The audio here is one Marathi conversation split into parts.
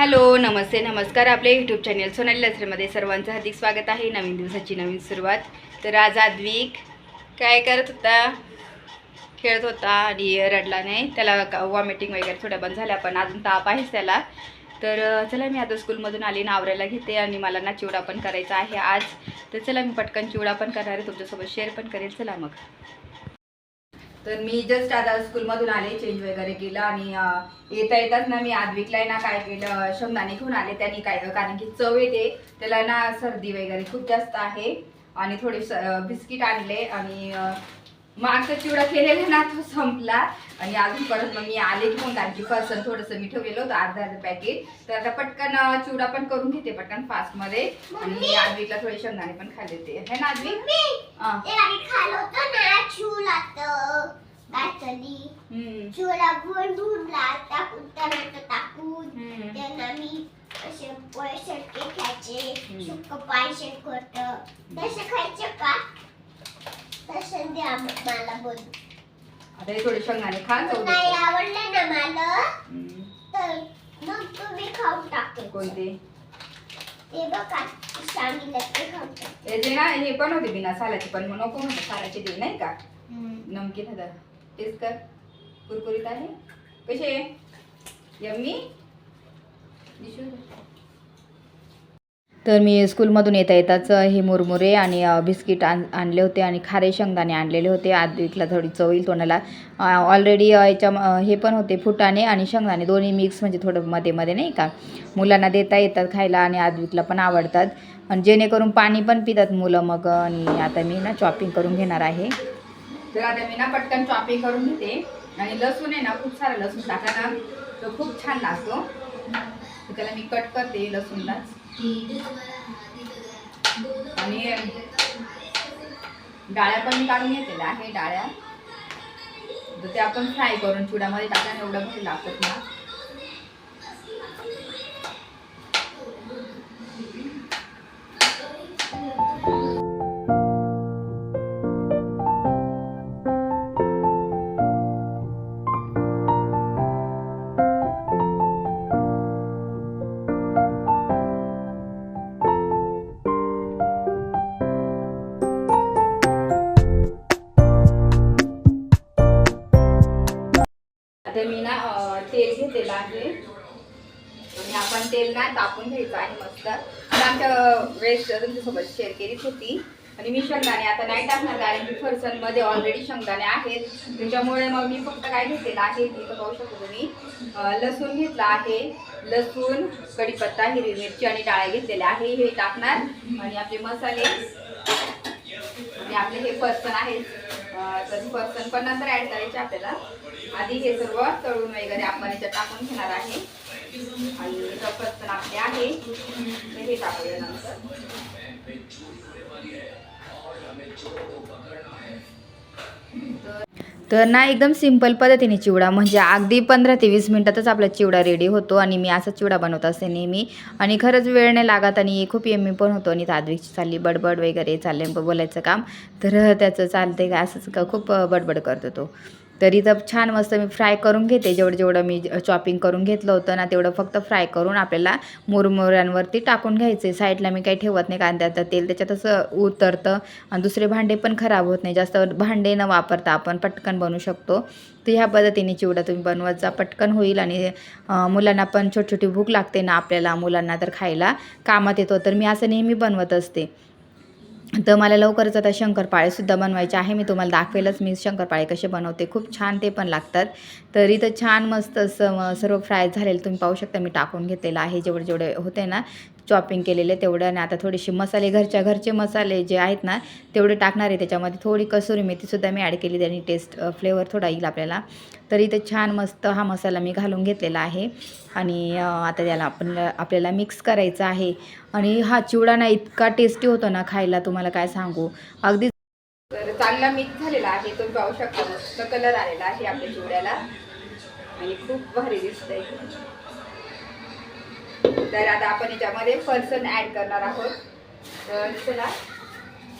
हॅलो नमस्ते नमस्कार. आपल्या यूट्यूब चॅनल सोनाली लसरेमध्ये सर्वांचं हार्दिक स्वागत आहे. नवीन दिवसाची नवीन सुरुवात. तर आज आद्विक काय करत होता? खेळत होता आणि रडला नाही. त्याला वॉमिटिंग वगैरे थोड्या बंद झाल्या पण अजून ताप आहेच त्याला. तर चला मी आता स्कूलमधून आली नावऱ्याला आवरायला घेते आणि मला ना चिवडा पण करायचा आहे आज. तर चला मी पटकन चिवडा पण करणार आहे. तुमच्यासोबत शेअर पण करेल. चला मग. तर मी जस्ट आता स्कूलमधून आले चेंज वगैरे केलं आणि येता येताच ना मी आदविकला ना काय केलं शेंगदाणे घेऊन आले त्यांनी काय कारण की चव येते त्याला ना सर्दी वगैरे खूप जास्त आहे. आणि थोडे बिस्किट आणले आणि मागचा चिवडा केलेला ना तो संपला. आणि अजून परत मग मी आले घेऊन कारण की फरसन थोडंसं मी ठेवलेलं होतं अर्धा अर्धा पॅकेट तर आता पटकन चिवडा पण करून घेते पटकन फास्टमध्ये. आणि आद्विकला थोडे शेंगदाणे पण खाल्ले ते है ना. चुला बनवूनला टाकून टोमॅटो टाकून हम्म. त्यांना मी असे पोळे शेटके खायचे. सुक्क पाय तसे मला आता हे थोडे शेंगदाणे खा नाही देते. आवडले ना मला हम्म. तर मग तुम्ही खाऊन टाकेल कोणते? ते बघा सांगितलं ते खाऊन टाकेल हे जे ना हे पण होते बिना सालाचे पण मग नको म्हणतो सालाचे दे नाही का? नमकीन होता टेस्ट कर. कुरकुरीत आहे. कसे? यम्मी? तर मी स्कूलमधून येता येताच हे मुरमुरे आणि बिस्किट आण आणले होते आणि खारे शेंगदाणे आणलेले होते. आद्विकला थोडी चव येईल तोंडाला. ऑलरेडी याच्या हे पण होते फुटाणे आणि शेंगदाणे. दोन्ही मिक्स म्हणजे थोडं मध्ये मध्ये नाही का? मुलांना देता येतात खायला आणि आद्विकला पण आवडतात. आणि जेणेकरून पाणी पण पितात मुलं मग. आणि आता मी ना चॉपिंग करून घेणार आहे. तर आता मी ना पटकन चॉपिंग करून घेते. आणि लसूण आहे ना खूप सारा लसूण टाका ना. तो खूप छान लागतो. त्याला मी कट करते लसूणलाच. आणि डाळ्या पण मी काढून घेतलेल्या आहे डाळ्या. तर ते आपण फ्राय करून चुडामध्ये टाकल्याने एवढं भारी लागतात ना आता मी ना तेल घेतलेलं आहे. आणि आपण तेल ना तापून घ्यायचं आहे मस्त. आता आमच्या वेळेस तुमच्यासोबत शेअर केलीच होती. आणि मी शेंगदाणे आता नाही टाकणार कारण की फरसनमध्ये ऑलरेडी शेंगदाणे आहेत. त्याच्यामुळे मग मी फक्त काय घेतलेलं आहे इथं पाहू शकतो तुम्ही. लसूण घेतला आहे. लसूण कढीपत्ता हिरवी मिरची आणि डाळ्या घेतलेल्या आहे. हे टाकणार. आणि आपले मसाले. आणि आपले हे फरसन आहेत. कधी तर पर्सन पण नंतर ऍड करायचे आपल्याला. आधी हे सर्व तळून वगैरे आपण याच्यात टाकून घेणार आहे. आणि इथं पर्सन आपले आहे. हे टाकूया नंतर. तर तर ना एकदम सिंपल पद्धतीने चिवडा. म्हणजे अगदी पंधरा ते वीस मिनटातच आपला चिवडा रेडी होतो आणि मी असा चिवडा बनवत असते नेहमी. आणि खरंच वेळ नाही लागत आणि खूप यम्मी पण होतो. आणि तादविकची चालली बडबड वगैरे चालले बोलायचं काम. तर त्याचं चालते का? असंच का खूप बडबड करतो तो. तर इथं छान मस्त मी फ्राय करून घेते. जेवढं जेवढं मी चॉपिंग करून घेतलं होतं ना तेवढं फक्त फ्राय करून आपल्याला मुरमुऱ्यांवरती टाकून घ्यायचे साईडला मी काही ठेवत नाही कांद्याचं तेल त्याच्यातच उतरतं आणि दुसरे भांडे पण खराब होत नाही. जास्त भांडे न वापरता आपण पटकन बनवू शकतो. तर ह्या पद्धतीने चिवडा तुम्ही बनवत जा पटकन होईल आणि मुलांना पण छोटी छोटी भूक लागते ना आपल्याला. मुलांना तर खायला कामात येतो. तर मी असं नेहमी बनवत असते. तर मला लवकरच आता शंकरपाळेसुद्धा बनवायचे आहे. मी तुम्हाला दाखवेलच मी शंकरपाळे कसे बनवते. खूप छान ते पण लागतात. तर इथं छान मस्त असं सर्व फ्राय झालेलं तुम्ही पाहू शकता. मी टाकून घेतलेलं आहे. जेवढे जेवढे होते ना चॉपिंग केलेले तेवढं आणि आता थोडेसे मसाले घरच्या घरचे मसाले जे आहेत ना तेवढे टाकणार आहे. त्याच्यामध्ये थोडी कसुरी मेथीसुद्धा मी ॲड केली त्याने टेस्ट फ्लेवर थोडा येईल आपल्याला. तर इथं छान मस्त हा मसाला मी घालून घेतलेला आहे. आणि आता त्याला आपण आपल्याला मिक्स करायचा आहे. आणि हा चिवडा ना इतका टेस्टी होतो ना खायला तुम्हाला काय सांगू? अगदी तर चांगला मिक्स झालेला आहे. तुम्ही पाहू शकता मस्त कलर आलेला आहे आपल्या चिवड्याला. आणि खूप भारी दिसतंय. तर आता आपण याच्यामध्ये फरसन ऍड करणार आहोत. तर चला.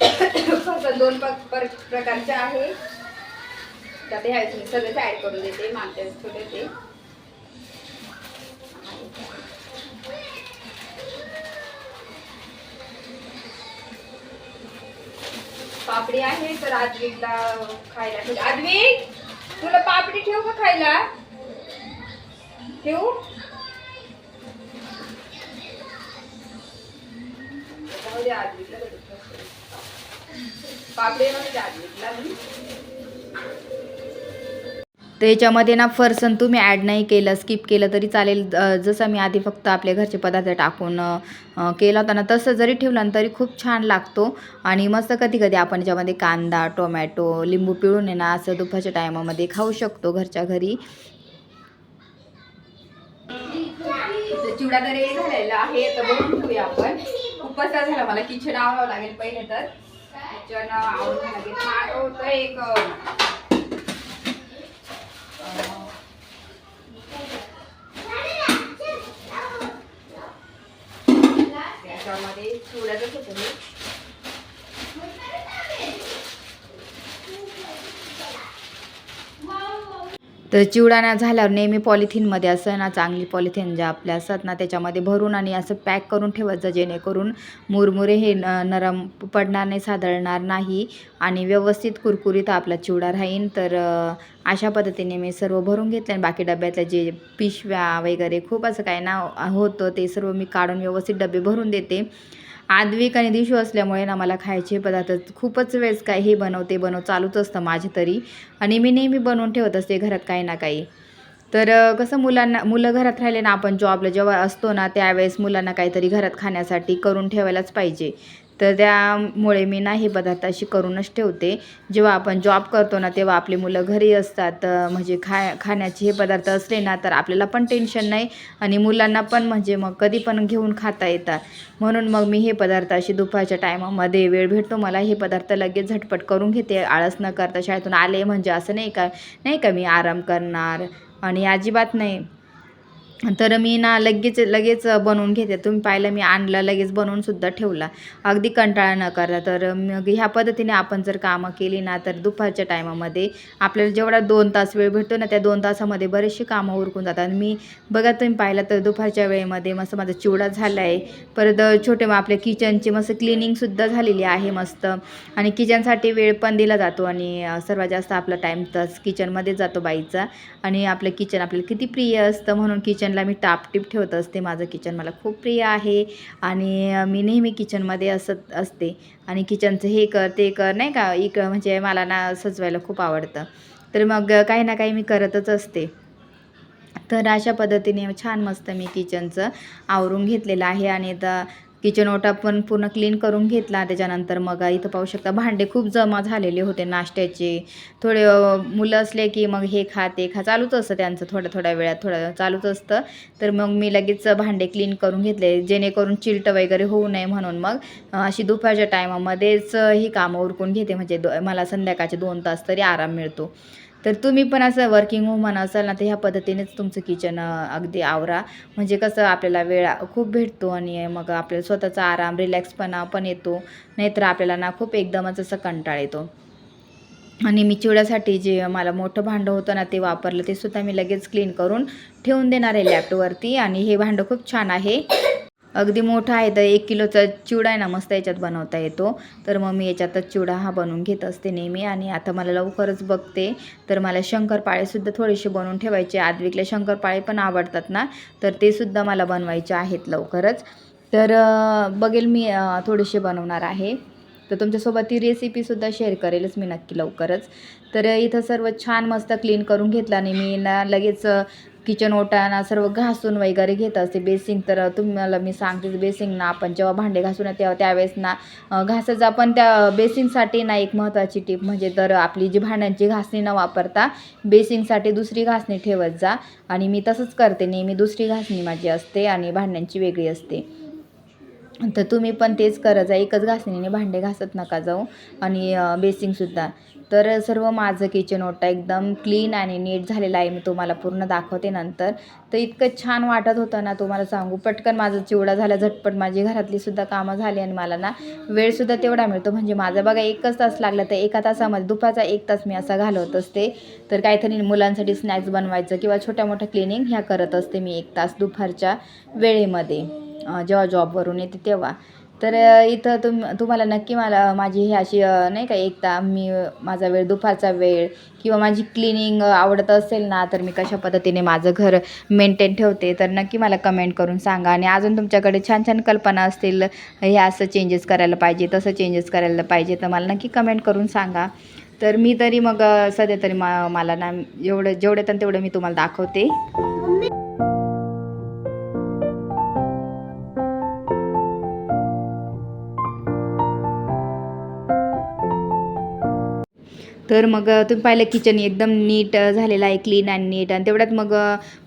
फरसन दोन पर प्रकारचे आहे. तर ते ह्यावेळेस सगळेच सगळंच करून देते मागते छोटे ते. पापडी आहे तर आदवीला खायला ठेवते आदवी तुला पापडी ठेवू का खायला? ठेवू? त्याच्यामध्ये ना फरसन तुम्ही ॲड नाही केलं स्किप केलं तरी चालेल. जसं मी आधी फक्त आपल्या घरचे पदार्थ टाकून केला होता ना तसं जरी ठेवलं ना तरी खूप छान लागतो. आणि मस्त कधी कधी आपण याच्यामध्ये कांदा टोमॅटो लिंबू पिळून आहे ना असं दुपारच्या टायमामध्ये खाऊ शकतो घरच्या घरी. चिवडा तर झालेला आहे तर बघून ठेवूया आपण. खूप झाला मला किचन आवडावं लागेल पहिले तर. किचन आवडून लागेल माझं होतं एक अ, त्याच्यामध्ये चिवड्याचंच होतं हे तर चिवडा ना झाल्यावर नेहमी पॉलिथिनमध्ये असं ना चांगली पॉलिथिन ज्या आपल्या असतात ना त्याच्यामध्ये भरून आणि असं पॅक करून ठेवायचं जेणेकरून मुरमुरे हे न नरम पडणार नाही सादळणार नाही आणि व्यवस्थित कुरकुरीत आपला चिवडा राहीन. तर अशा पद्धतीने मी सर्व भरून घेतले आणि बाकी डब्यातल्या जे पिशव्या वगैरे खूप असं काय ना होतं ते सर्व मी काढून व्यवस्थित डबे भरून देते. आद्विक आणि दिशू असल्यामुळे ना मला खायचे पदार्थ खूपच वेळेस काय हे बनव ते बनव चालूच असतं माझे तरी. आणि मी नेहमी बनवून ठेवत असते घरात काही ना काही. तर कसं मुलांना मुलं घरात राहिले ना आपण जॉबला जेव्हा असतो ना त्यावेळेस मुलांना काहीतरी घरात खाण्यासाठी करून ठेवायलाच पाहिजे. तर त्यामुळे मी ना हे पदार्थ अशी करूनच ठेवते. जेव्हा आपण जॉब करतो ना तेव्हा आपली मुलं घरी असतात. म्हणजे खा खाण्याचे हे पदार्थ असले ना तर आपल्याला पण टेन्शन नाही आणि मुलांना पण म्हणजे मग कधी पण घेऊन खाता येतात. म्हणून मग मी हे पदार्थ अशी दुपारच्या टायमामध्ये वेळ भेटतो. मला हे पदार्थ लगेच झटपट करून घेते. आळस न करता शाळेतून आले म्हणजे असं नाही का नाही का मी आराम करणार? आणि अजिबात नाही. तर मी ना लगेच लगेच बनवून घेते. तुम्ही पाहिलं मी आणलं लगेच बनवून सुद्धा ठेवला. अगदी कंटाळा न करता. तर मग ह्या पद्धतीने आपण जर कामं केली ना तर दुपारच्या टायमामध्ये आपल्याला जेवढा दोन तास वेळ भेटतो ना त्या दोन तासामध्ये बरेचसे कामं उरकून जातात. आणि मी बघा तुम्ही पाहिलं तर दुपारच्या वेळेमध्ये मस्त माझा चिवडा झाला आहे परत छोटे मग आपल्या किचनची मस्त क्लिनिंगसुद्धा झालेली आहे मस्त. आणि किचनसाठी वेळ पण दिला जातो आणि सर्वात जास्त आपला टाईम तस किचनमध्ये जातो बाईचा. आणि आपलं किचन आपल्याला किती प्रिय असतं म्हणून किचन किचनला मी टापटीप ठेवत असते. माझं किचन मला खूप प्रिय आहे. आणि मी नेहमी किचनमध्ये असत असते. आणि किचनचं हे कर ते कर नाही का? इकडं म्हणजे मला ना सजवायला खूप आवडतं. तर मग काही ना काही मी करतच असते. तर अशा पद्धतीने छान मस्त मी किचनचं आवरून घेतलेलं आहे. आणि आता किचन ओटा पण पूर्ण क्लीन करून घेतला. त्याच्यानंतर मग इथं पाहू शकता भांडे खूप जमा झालेले होते नाश्त्याचे. थोडे मुलं असले की मग हे खा ते खा चालूच असतं त्यांचं थोड्या थोड्या वेळात थोडं चालूच असतं. तर मग मी लगेच भांडे क्लीन करून घेतले जेणेकरून चिलट वगैरे होऊ नये म्हणून मग अशी दुपारच्या टायमामध्येच ही कामं उरकून घेते. म्हणजे मला संध्याकाळचे दोन तास तरी आराम मिळतो. तर तुम्ही पण असं वर्किंग वुमन असाल ना तर ह्या पद्धतीनेच तुमचं किचन अगदी आवरा. म्हणजे कसं आपल्याला वेळ खूप भेटतो आणि मग आपल्याला स्वतःचा आराम रिलॅक्सपणा पण येतो. नाहीतर आपल्याला ना खूप एकदमच असं कंटाळ येतो. आणि मी चिवड्यासाठी जे मला मोठं भांडं होतं ना ते वापरलं ते सुद्धा मी लगेच क्लीन करून ठेवून देणार आहे लॅपटॉपवरती आणि हे भांडं खूप छान आहे. अगदी मोठा आहे तर एक किलोचा चिवडा आहे ना मस्त याच्यात बनवता येतो. तर मग मी याच्यातच चिवडा हा बनवून घेत असते नेहमी. आणि आता मला लवकरच बघते. तर मला शंकरपाळेसुद्धा थोडेसे बनवून ठेवायचे. आदविकले शंकरपाळे पण आवडतात ना तर ते सुद्धा मला बनवायचे आहेत लवकरच. तर बघेल मी थोडेसे बनवणार आहे. तर तुमच्यासोबत ती रेसिपीसुद्धा शेअर करेलच मी नक्की लवकरच. तर इथं सर्व छान मस्त क्लीन करून घेतला. आणि मी ना लगेच किचन ओटाना सर्व घासून वगैरे घेत असते. बेसिंग तर तुम्हाला मी सांगतेच बेसिंग ना आपण जेव्हा भांडे घासून तेव्हा त्यावेळेस ना अं, घासायचं आपण त्या बेसिंगसाठी ना एक महत्त्वाची टीप म्हणजे तर आपली जी भांड्यांची घासणी न वापरता बेसिंगसाठी दुसरी घासणी ठेवत जा. आणि मी तसंच करते नेहमी दुसरी घासणी माझी असते आणि भांड्यांची वेगळी असते. तर तुम्ही पण तेच करत जा. एकच घासणीने भांडे घासत नका जाऊ. आणि बेसिंगसुद्धा तर सर्व माझं किचन ओटा एकदम क्लीन आणि नीट झालेलं आहे. मी तुम्हाला पूर्ण दाखवते नंतर. तर इतकं छान वाटत होतं ना तुम्हाला सांगू. पटकन माझं चिवडा झाला. झटपट माझी घरातली सुद्धा कामं झाली आणि मला ना वेळसुद्धा तेवढा मिळतो. म्हणजे माझं बघा एकच तास लागला तर एका तासामध्ये दुपारचा एक तास मी असा घालवत असते. तर काहीतरी मुलांसाठी स्नॅक्स बनवायचं किंवा छोट्या मोठ्या क्लिनिंग ह्या करत असते मी एक तास दुपारच्या वेळेमध्ये. जेव्हा जॉबवरून येते तेव्हा. तर इथं तुम तुम्हाला नक्की मला माझी ही अशी नाही का एकदा मी माझा वेळ दुपारचा वेळ किंवा माझी क्लिनिंग आवडत असेल ना तर मी कशा पद्धतीने माझं घर मेंटेन ठेवते तर नक्की मला कमेंट करून सांगा. आणि अजून तुमच्याकडे छान छान कल्पना असतील हे असं चेंजेस करायला पाहिजे तसं चेंजेस करायला पाहिजे तर मला नक्की कमेंट करून सांगा. तर मी तरी मग सध्या तरी मा मला ना एवढं जेवढे तर तेवढं मी तुम्हाला दाखवते. तर मग तुम्ही पाहिलं किचन एकदम नीट झालेलं आहे क्लीन आणि नीट आणि तेवढ्यात मग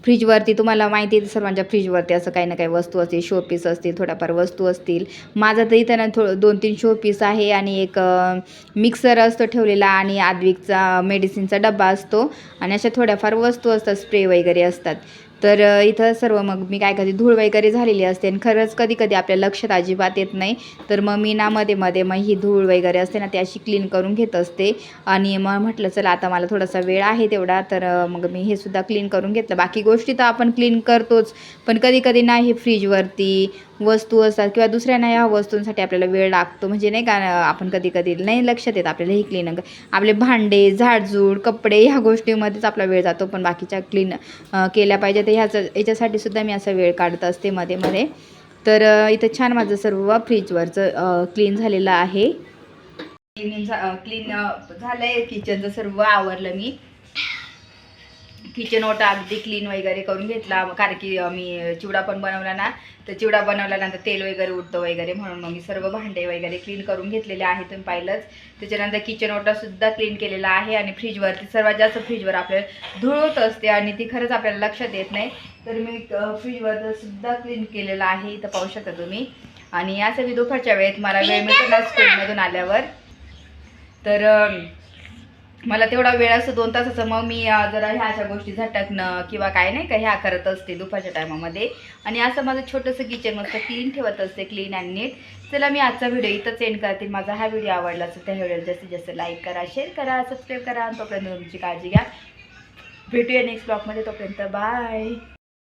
फ्रीजवरती तुम्हाला माहिती आहे सर्वांच्या फ्रीजवरती असं काही ना काही वस्तू असतील शोपीस असतील थोड्याफार वस्तू असतील. माझा तर इथं ना थो दोन तीन शोपीस आहे आणि एक मिक्सर असतो ठेवलेला आणि आद्विकचा मेडिसिनचा डब्बा असतो. आणि अशा थोड्याफार वस्तू असतात स्प्रे वगैरे असतात. तर इथं सर्व मग मी काय कधी धूळ वगैरे झालेली असते आणि खरंच कधी कधी आपल्या लक्षात अजिबात येत नाही. तर मग मी ना मध्ये मध्ये मग ही धूळ वगैरे असते ना ती अशी क्लीन करून घेत असते. आणि मग म्हटलं चला आता मला थोडासा वेळ आहे तेवढा तर मग मी हे सुद्धा क्लीन करून घेतलं. बाकी गोष्टी तर आपण क्लीन करतोच. पण कधी कधी ना हे फ्रीजवरती वस्तू असतात किंवा दुसऱ्यांना ह्या वस्तूंसाठी आपल्याला वेळ लागतो. म्हणजे नाही का आपण कधी कधी नाही लक्षात येत आपल्याला हे क्लीन आपले भांडे झाडझूड कपडे ह्या गोष्टीमध्येच आपला वेळ जातो. पण बाकीच्या क्लीन केल्या पाहिजे तर ह्याचं याच्यासाठी सुद्धा मी असा वेळ काढत असते मध्ये मध्ये तर इथं छान माझं सर्व फ्रीजवरचं क्लीन झालेलं आहे. क्लीन क्लीन झालंय किचनचं सर्व आवरलं मी. किचन ओटा अगदी क्लीन वगैरे करून घेतला. कारण की मी चिवडा पण बनवला ना तर चिवडा बनवल्यानंतर तेल वगैरे उडतं वगैरे म्हणून मग मी सर्व भांडे वगैरे क्लीन करून घेतलेले आहे तुम्ही पाहिलंच. त्याच्यानंतर किचन ओटासुद्धा क्लीन केलेला आहे आणि फ्रीजवरती सर्वात जास्त फ्रीजवर आपल्याला धूळ होत असते आणि ती खरंच आपल्याला लक्षात येत नाही. तर मी फ्रीजवरसुद्धा फ्रीजवर सुद्धा क्लीन केलेलं आहे. इथं पाहू शकता तुम्ही. आणि यासाठी दुपारच्या वेळेत मला वेळ मिळतो ना स्कूलमधून आल्यावर. तर मला तेवढा वेळ असतो दोन तासाचं. मग मी जरा ह्या अशा गोष्टी झटकणं किंवा काय नाही का ह्या करत असते दुपारच्या टायमामध्ये. आणि असं माझं छोटंसं किचन मस्त क्लीन ठेवत असते क्लीन अँड नीट चला मी आजचा व्हिडिओ इथंच एंड करते. माझा हा व्हिडिओ आवडला असेल त्या व्हिडिओला जास्तीत जास्त लाईक करा शेअर करा सबस्क्राईब करा. आणि तोपर्यंत तुमची काळजी घ्या. भेटूया नेक्स्ट ब्लॉगमध्ये तोपर्यंत बाय